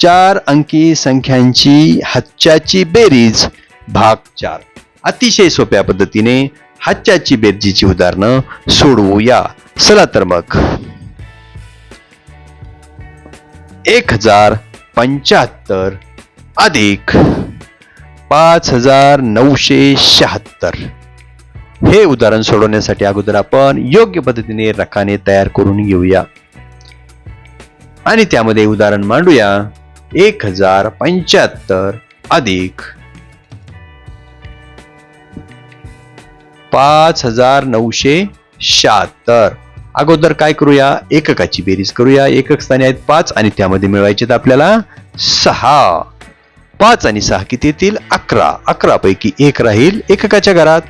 चार अंकी संख्यांची हच्च्याची बेरीज भाग चार. अतिशय सोप्या पद्धतीने हच्च्याची बेरजीची उदाहरणं सोडवूया. चला तर मग. एक हजार पंच्याहत्तर अधिक पाच हजार नऊशे शहात्तर. हे उदाहरण सोडवण्यासाठी अगोदर आपण योग्य पद्धतीने रकाने तयार करून घेऊया. आणि त्यामध्ये उदाहरण मांडूया. एक हजार पंच्याहत्तर अधिक पाच हजार नऊशे शहात्तर. अगोदर काय करूया? एककाची बेरीज करूया. एकक स्थानी आहेत पाच आणि त्यामध्ये मिळवायचे आहेत आपल्याला सहा. पाच आणि सहा किती येतील? अकरा. अकरा पैकी एक राहील एककाच्या घरात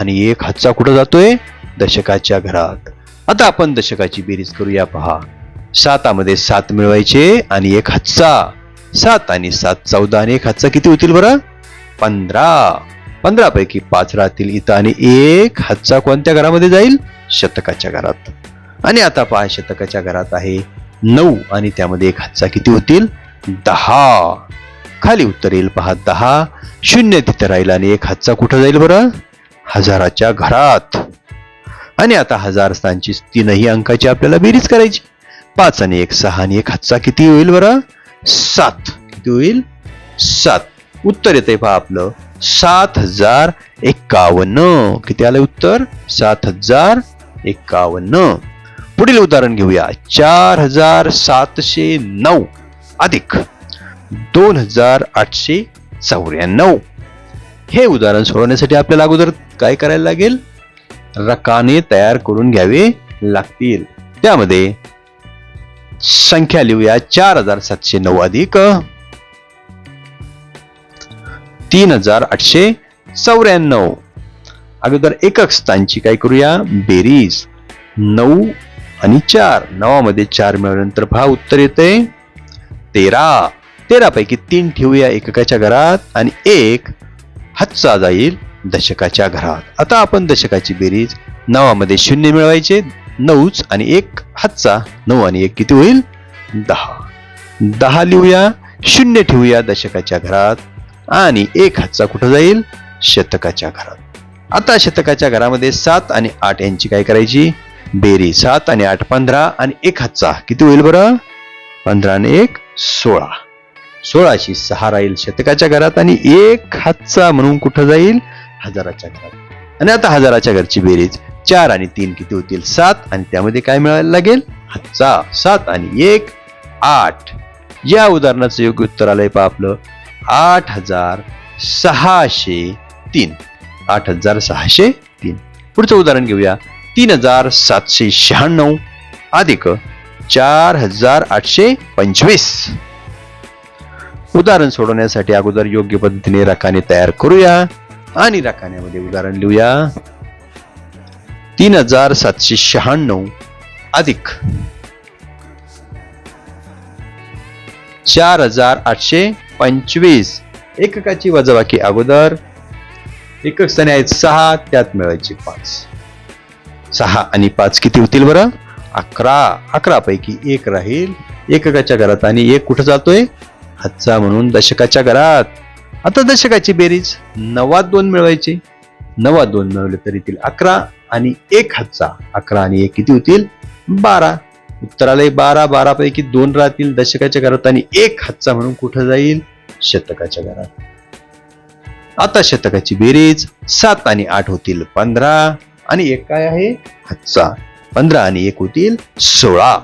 आणि एक हातचा कुठं जातोय? दशकाच्या घरात. आता आपण दशकाची बेरीज करूया पहा. सातामध्ये सात मिळवायचे आणि एक हातचा. सात आणि सात चौदा आणि एक हातचा किती होतील बरं? पंधरा. पंधरा पैकी पाच राहतील इथं आणि एक हातचा कोणत्या घरामध्ये जाईल? शतकाच्या घरात. आणि आता पहा शतकाच्या घरात आहे नऊ आणि त्यामध्ये एक हातचा किती होतील? दहा. खाली उत्तर येईल पहा दहा. शून्य तिथे राहील आणि एक हातचा कुठं जाईल बरं? हजाराच्या घरात. आणि आता हजार स्थानची तीनही अंकाची आपल्याला बेरीज करायची. पाच आणि एक सहा आणि एक हातचा किती होईल बरं? सात. किती होईल? सात. उत्तर येते पहा आपलं. सात हजार एक्कावन्न किती आलं उत्तर? सात हजार एक्कावन्न पुढील उदाहरण घेऊया. चार हजार सातशे नऊ. अधिक. दोन हजार आठशे चौऱ्याण्णव. हे उदाहरण सोडवण्यासाठी आपल्याला अगोदर काय करायला लागेल? रकाने तयार करून घ्यावे लागतील. त्यामध्ये संख्या लिहूया चार हजार सातशे नऊ अधिक तीन हजार आठशे चौऱ्याण्णव. अगोदर एकक स्थानची काय करूया? बेरीज नऊ आणि चार. नवामध्ये चार मिळाल्यानंतर भाव उत्तर येते तेरा. तेरापैकी तीन ठेवूया एककाच्या घरात आणि एक हातचा जाईल दशकाच्या घरात. आता आपण दशकाची बेरीज नवामध्ये शून्य मिळवायचे नऊच आणि एक हातचा नऊ आणि एक किती होईल? दहा. दहा लिहूया शून्य ठेवूया दशकाच्या घरात आणि एक हातचा कुठं जाईल? शतकाच्या घरात. आता शतकाच्या घरामध्ये सात आणि आठ यांची काय करायची? बेरी सात आणि आठ पंधरा आणि एक हातचा किती होईल बरं? पंधरा आणि एक सोळा. सोळाशी सहा राहील शतकाच्या घरात आणि एक हातचा म्हणून कुठं जाईल? हजाराच्या घरात. आणि आता हजाराच्या घरची बेरीज. चार आणि तीन किती होतील? सात. आणि त्यामध्ये काय मिळायला लागेल? हातचा. सात आणि एक आठ. या उदाहरणाचं योग्य उत्तर आलंय पहा आपलं. आठ हजार सहाशे तीन. आठ हजार सहाशे तीन. पुढचं उदाहरण घेऊया. तीन हजार सातशे शहाण्णव. अधिक चार हजार आठशे पंचवीस. उदाहरण सोडवण्यासाठी अगोदर योग्य पद्धतीने रकाने तयार करूया. आणि रकान्यामध्ये उदाहरण लिहूया. तीन हजार सातशे शहाण्णव अधिक. चार हजार आठशे पंचवीस. एककाची वजाबाकी अगोदर. एकक स्थाने आहेत सहा त्यात मिळायचे पाच. सहा आणि पाच किती होतील बरं? अकरा. अकरा पैकी एक राहील. एककाच्या घरात आणि एक कुठं जातोय हातचा म्हणून दशकाच्या घरात. आता दशकाची बेरीज नवा दोन मिळवायचे. नवा दोन मिळवले तरी येतील अकरा. आणि एक हातचा अकरा आणि एक किती होतील? बारा. उत्तराला बारा बारा पैकी दोन राहतील दशकाच्या घरात आणि एक हातचा म्हणून कुठं जाईल? शतकाच्या घरात. आता शतकाची बेरीज सात आणि आठ होतील पंधरा आणि एक काय आहे? हातचा. पंधरा आणि एक होतील सोळा.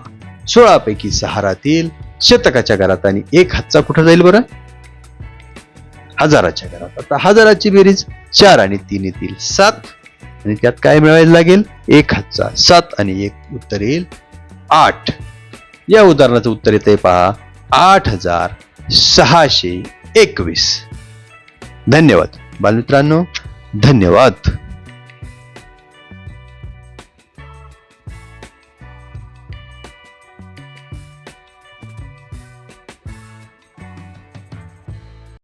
सोळा पैकी सहा राहतील शतकाच्या घरात आणि एक हातचा कुठं जाईल बरं? हजाराच्या घरात. आता हजाराची बेरीज चार आणि तीन येतील सात. आणि त्यात काय मिळवायला लागेल? एक हातचा. सात आणि एक उत्तर येईल. आठ. या उदाहरणाचं उत्तर येते पहा. आठ हजार सहाशे एकवीस. धन्यवाद. बालमित्रांनो धन्यवाद.